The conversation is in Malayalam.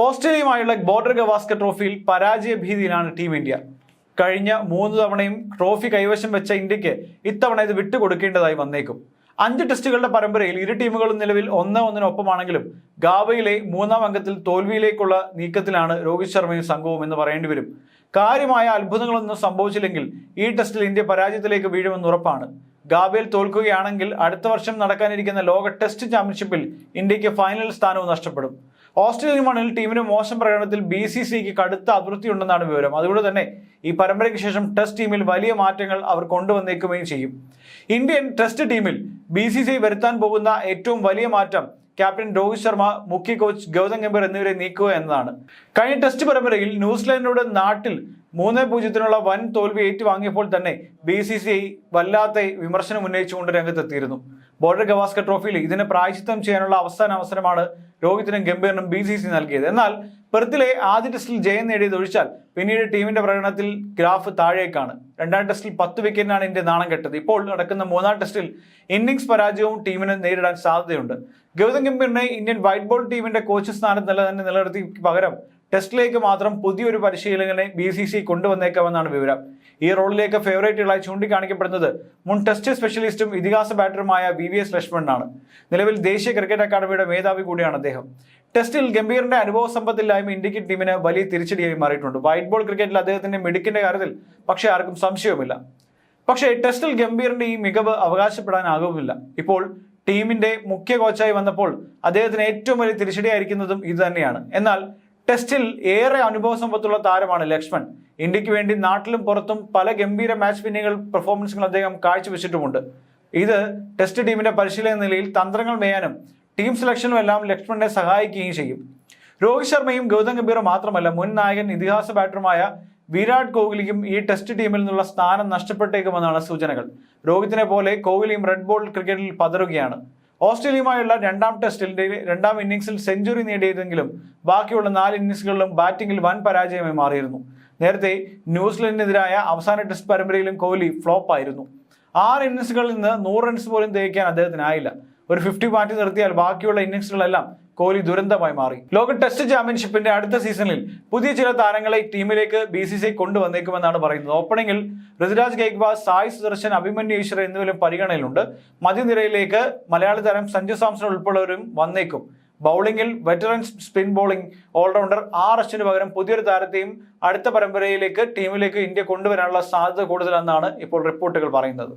ഓസ്ട്രേലിയയുമായുള്ള ബോർഡർ ഗവാസ്കർ ട്രോഫിയിൽ പരാജയ ഭീതിയിലാണ് ടീം ഇന്ത്യ. കഴിഞ്ഞ മൂന്ന് തവണയും ട്രോഫി കൈവശം വെച്ച ഇന്ത്യയ്ക്ക് ഇത്തവണ ഇത് വിട്ടുകൊടുക്കേണ്ടതായി വന്നേക്കും. അഞ്ച് ടെസ്റ്റുകളുടെ പരമ്പരയിൽ ഇരു ടീമുകളും നിലവിൽ ഒന്ന് ഒന്നിനൊപ്പമാണെങ്കിലും ഗാവയിലെ മൂന്നാം അംഗത്തിൽ തോൽവിയിലേക്കുള്ള നീക്കത്തിലാണ് രോഹിത് ശർമ്മയും സംഘവും എന്ന് പറയേണ്ടി വരും. കാര്യമായ അത്ഭുതങ്ങളൊന്നും സംഭവിച്ചില്ലെങ്കിൽ ഈ ടെസ്റ്റിൽ ഇന്ത്യ പരാജയത്തിലേക്ക് വീഴുമെന്ന് ഉറപ്പാണ്. ഗാബയിൽ തോൽക്കുകയാണെങ്കിൽ അടുത്ത വർഷം നടക്കാനിരിക്കുന്ന ലോക ടെസ്റ്റ് ചാമ്പ്യൻഷിപ്പിൽ ഇന്ത്യയ്ക്ക് ഫൈനൽ സ്ഥാനവും നഷ്ടപ്പെടും. ഓസ്ട്രേലിയൻ മണ്ണിൽ ടീമിന് മോശം പ്രകടനത്തിൽ ബി സി സിക്ക് കടുത്ത അതൃപ്തിയുണ്ടെന്നാണ് വിവരം. അതുകൊണ്ട് തന്നെ ഈ പരമ്പരയ്ക്ക് ശേഷം ടെസ്റ്റ് ടീമിൽ വലിയ മാറ്റങ്ങൾ അവർ കൊണ്ടുവന്നേക്കുകയും ചെയ്യും. ഇന്ത്യൻ ടെസ്റ്റ് ടീമിൽ ബി സി സി വരുത്താൻ പോകുന്ന ഏറ്റവും വലിയ മാറ്റം ക്യാപ്റ്റൻ രോഹിത് ശർമ്മ മുഖ്യ കോച്ച് ഗൗതം ഗംഭീർ എന്നിവരെ നീക്കുക എന്നതാണ്. കഴിഞ്ഞ ടെസ്റ്റ് പരമ്പരയിൽ ന്യൂസിലാൻഡിനോട് നാട്ടിൽ മൂന്ന് പൂജ്യത്തിനുള്ള വൻ തോൽവി ഏറ്റുവാങ്ങിയപ്പോൾ തന്നെ ബി സി സി ഐ വല്ലാത്ത വിമർശനം ഉന്നയിച്ചുകൊണ്ട് രംഗത്തെത്തിയിരുന്നു. ബോർഡർ ഗവാസ്കർ ട്രോഫിയിൽ ഇതിനെ പ്രായശിത്തം ചെയ്യാനുള്ള അവസാന അവസരമാണ് രോഹിത്തിനും ഗംഭീറിനും ബി സി സി നൽകിയത്. എന്നാൽ പെർത്തിലെ ആദ്യ ടെസ്റ്റിൽ ജയം നേടിയത് ഒഴിച്ചാൽ പിന്നീട് ടീമിന്റെ പ്രകടനത്തിൽ ഗ്രാഫ് താഴേക്കാണ്. രണ്ടാം ടെസ്റ്റിൽ പത്ത് വിക്കറ്റിനാണ് ഇന്ത്യ നാണം കെട്ടത്. ഇപ്പോൾ നടക്കുന്ന മൂന്നാം ടെസ്റ്റിൽ ഇന്നിംഗ്സ് പരാജയവും ടീമിന് നേരിടാൻ സാധ്യതയുണ്ട്. ഗൗതം ഗംഭീറിനെ ഇന്ത്യൻ വൈറ്റ് ബോൾ ടീമിന്റെ കോച്ച് സ്ഥാനത്ത് നില തന്നെ നിലനിർത്തി പകരം ടെസ്റ്റിലേക്ക് മാത്രം പുതിയൊരു പരിശീലകനെ ബി സി സി കൊണ്ടുവന്നേക്കാമെന്നാണ് വിവരം. ഈ റോളിലേക്ക് ഫേവറേറ്റുകളായി ചൂണ്ടിക്കാണിക്കപ്പെടുന്നത് മുൻ ടെസ്റ്റ് സ്പെഷ്യലിസ്റ്റും ഇതിഹാസ ബാറ്ററുമായ വി വി എസ് ലക്ഷ്മണനാണ്. നിലവിൽ ദേശീയ ക്രിക്കറ്റ് അക്കാദമിയുടെ മേധാവി കൂടിയാണ് അദ്ദേഹം. ടെസ്റ്റിൽ ഗംഭീറിന്റെ അനുഭവ സമ്പത്തില്ലായ്മ ഇന്ത്യയ്ക്ക് ടീമിന് വലിയ തിരിച്ചടിയായി മാറിയിട്ടുണ്ട്. വൈറ്റ് ബോൾ ക്രിക്കറ്റിൽ അദ്ദേഹത്തിന്റെ മിടുക്കിന്റെ കാര്യത്തിൽ പക്ഷേ ആർക്കും സംശയവുമില്ല. പക്ഷേ ടെസ്റ്റിൽ ഗംഭീറിന്റെ ഈ മികവ് അവകാശപ്പെടാനാകുമില്ല ഇപ്പോൾ ടീമിന്റെ മുഖ്യ കോച്ചായി വന്നപ്പോൾ അദ്ദേഹത്തിന് ഏറ്റവും വലിയ തിരിച്ചടിയായിരിക്കുന്നതും ഇത് തന്നെയാണ്. എന്നാൽ ടെസ്റ്റിൽ ഏറെ അനുഭവ സമ്പത്തുള്ള താരമാണ് ലക്ഷ്മൺ. ഇന്ത്യയ്ക്ക് വേണ്ടി നാട്ടിലും പുറത്തും പല ഗംഭീര മാച്ച് വിന്നിങ്ങൾ പെർഫോമൻസുകൾ അദ്ദേഹം കാഴ്ചവെച്ചിട്ടുമുണ്ട്. ഇത് ടെസ്റ്റ് ടീമിന്റെ പരിശീലന നിലയിൽ തന്ത്രങ്ങൾ മേയാനും ടീം സെലക്ഷനും എല്ലാം ലക്ഷ്മണനെ സഹായിക്കുകയും ചെയ്യും. രോഹിത് ശർമ്മയും ഗൗതം ഗംഭീറും മാത്രമല്ല മുൻ നായകൻ ഇതിഹാസ ബാറ്ററുമായ വിരാട് കോഹ്ലിക്കും ഈ ടെസ്റ്റ് ടീമിൽ നിന്നുള്ള സ്ഥാനം നഷ്ടപ്പെട്ടേക്കുമെന്നാണ് സൂചനകൾ. രോഹിത്തിനെ പോലെ കോഹ്ലിയും റെഡ് ബോൾ ക്രിക്കറ്റിൽ പതറുകയാണ്. ഓസ്ട്രേലിയയുമായുള്ള രണ്ടാം ടെസ്റ്റിൽ രണ്ടാം ഇന്നിംഗ്സിൽ സെഞ്ചുറി നേടിയതെങ്കിലും ബാക്കിയുള്ള നാല് ഇന്നിംഗ്സുകളിലും ബാറ്റിംഗിൽ വൻ പരാജയമായി മാറിയിരുന്നു. നേരത്തെ ന്യൂസിലൻഡിനെതിരായ അവസാന ടെസ്റ്റ് പരമ്പരയിലും കോഹ്ലി ഫ്ലോപ്പ് ആയിരുന്നു ആറ് ഇന്നിംഗ്സുകളിൽ നിന്ന് നൂറ് റൺസ് പോലും തേക്കാൻ അദ്ദേഹത്തിനായില്ല. ഒരു ഫിഫ്റ്റി മാറ്റി നിർത്തിയാൽ ബാക്കിയുള്ള ഇന്നിംഗ്സുകളെല്ലാം കോഹ്ലി ദുരന്തമായി മാറി. ലോക ടെസ്റ്റ് ചാമ്പ്യൻഷിപ്പിന്റെ അടുത്ത സീസണിൽ പുതിയ ചില താരങ്ങളെ ടീമിലേക്ക് ബി സി സി കൊണ്ടുവന്നേക്കുമെന്നാണ് പറയുന്നത്. ഓപ്പണിംഗിൽ ഋതുരാജ് ഗൈക്വാദ് സായ് സുദർശൻ അഭിമന്യു ഈശ്വർ എന്നിവരും പരിഗണനയിലുണ്ട്. മധ്യനിരയിലേക്ക് മലയാളി താരം സഞ്ജു സാംസൺ ഉൾപ്പെടെവരും വന്നേക്കും. ബൗളിംഗിൽ veteran spin bowling allrounder R Ashwin പകരം പുതിയൊരു താരത്തെയും അടുത്ത പരമ്പരയിലേക്ക് ടീമിലേക്ക് ഇന്ത്യ കൊണ്ടുവരാനുള്ള സാധ്യത കൂടുതലെന്നാണ് ഇപ്പോൾ റിപ്പോർട്ടുകൾ പറയുന്നത്.